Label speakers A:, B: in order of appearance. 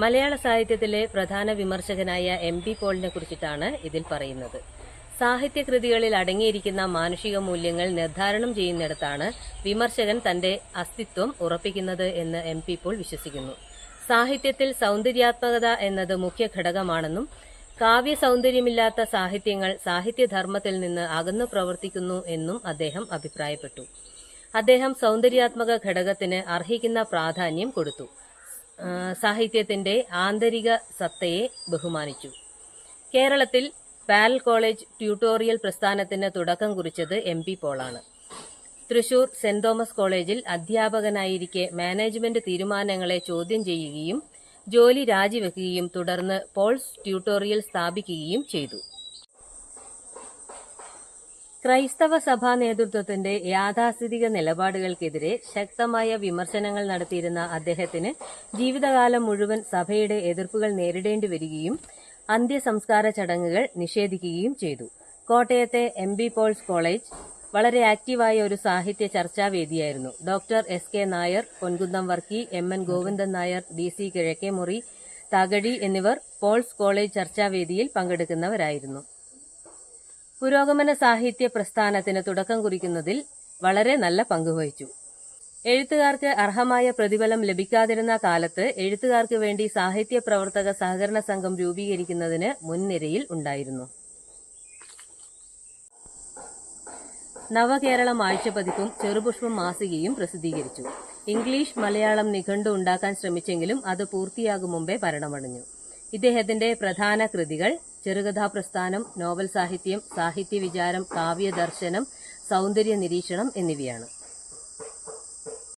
A: മലയാള സാഹിത്യത്തിലെ പ്രധാന വിമർശകനായ M P പോളിനെ കുറിച്ചിട്ടാണ് ഇതിൽ പറയുന്നത്. സാഹിത്യകൃതികളിൽ അടങ്ങിയിരിക്കുന്ന മാനുഷിക മൂല്യങ്ങൾ നിർദ്ധാരണം ചെയ്യുന്നിടത്താണ് വിമർശകൻ തന്റെ അസ്തിത്വം ഉറപ്പിക്കുന്നത് എന്ന് എം പി പോൾ വിശ്വസിക്കുന്നു. സാഹിത്യത്തിൽ സൗന്ദര്യാത്മകത എന്നത് മുഖ്യ ഘടകമാണെന്നും കാവ്യ സൗന്ദര്യമില്ലാത്ത സാഹിത്യങ്ങൾ സാഹിത്യധർമ്മത്തിൽ നിന്ന് അകന്നു പ്രവർത്തിക്കുന്നു എന്നും അദ്ദേഹം അഭിപ്രായപ്പെട്ടു. അദ്ദേഹം സൗന്ദര്യാത്മക ഘടകത്തിന് അർഹിക്കുന്ന പ്രാധാന്യം കൊടുത്തു. സാഹിത്യത്തിന്റെ ആന്തരിക സത്തയെ ബഹുമാനിച്ചു. കേരളത്തിൽ പാൽ കോളേജ് ട്യൂട്ടോറിയൽ പ്രസ്ഥാനത്തിന് തുടക്കം കുറിച്ചത് എം പി പോളാണ്. തൃശൂർ സെന്റ് തോമസ് കോളേജിൽ അധ്യാപകനായിരിക്കെ മാനേജ്മെന്റ് തീരുമാനങ്ങളെ ചോദ്യം ചെയ്യുകയും ജോലി രാജിവെക്കുകയും തുടർന്ന് പോൾസ് ട്യൂട്ടോറിയൽ സ്ഥാപിക്കുകയും ചെയ്തു. ക്രൈസ്തവ സഭാ നേതൃത്വത്തിന്റെ യാഥാസ്ഥിതിക നിലപാടുകൾക്കെതിരെ ശക്തമായ വിമർശനങ്ങൾ നടത്തിയിരുന്ന അദ്ദേഹത്തിന് ജീവിതകാലം മുഴുവൻ സഭയുടെ എതിർപ്പുകൾ നേരിടേണ്ടി വരികയും അന്ത്യസംസ്കാര ചടങ്ങുകൾ നിഷേധിക്കുകയും ചെയ്തു. കോട്ടയത്തെ എം ബി പോൾസ് കോളേജ് വളരെ ആക്റ്റീവായ ഒരു സാഹിത്യ ചർച്ചാവേദിയായിരുന്നു doctor S K Nair Ponkunnam Varkey M N Govindan Nair D C Kizhakkemuri Thakazhi എന്നിവർ പോൾസ് കോളേജ് ചർച്ചാവേദിയിൽ പങ്കെടുക്കുന്നവരായിരുന്നു. പുരോഗമന സാഹിത്യ പ്രസ്ഥാനത്തിന് തുടക്കം കുറിക്കുന്നതിൽ വളരെ നല്ല പങ്കുവഹിച്ചു എഴുത്തുകാർക്ക് അർഹമായ പ്രതിഫലം ലഭിക്കാതിരുന്ന കാലത്ത് എഴുത്തുകാർക്ക് വേണ്ടി സാഹിത്യ പ്രവർത്തക സഹകരണ സംഘം രൂപീകരിക്കുന്നതിന് മുൻനിരയിൽ ഉണ്ടായിരുന്നു. നവകേരളം ആഴ്ചപതിപ്പും ചെറുപുഷ്പം മാസികയും പ്രസിദ്ധീകരിച്ചു. ഇംഗ്ലീഷ് മലയാളം നിഘണ്ടു ഉണ്ടാക്കാൻ ശ്രമിച്ചെങ്കിലും അത് പൂർത്തിയാകും മുമ്പേ മരണമടഞ്ഞു ഇദ്ദേഹത്തിന്റെ പ്രധാന കൃതികൾ ചെറുകഥാപ്രസ്ഥാനം നോവൽ സാഹിത്യം സാഹിത്യ വിചാരം കാവ്യദർശനം സൗന്ദര്യ നിരീക്ഷണം എന്നിവയാണ്.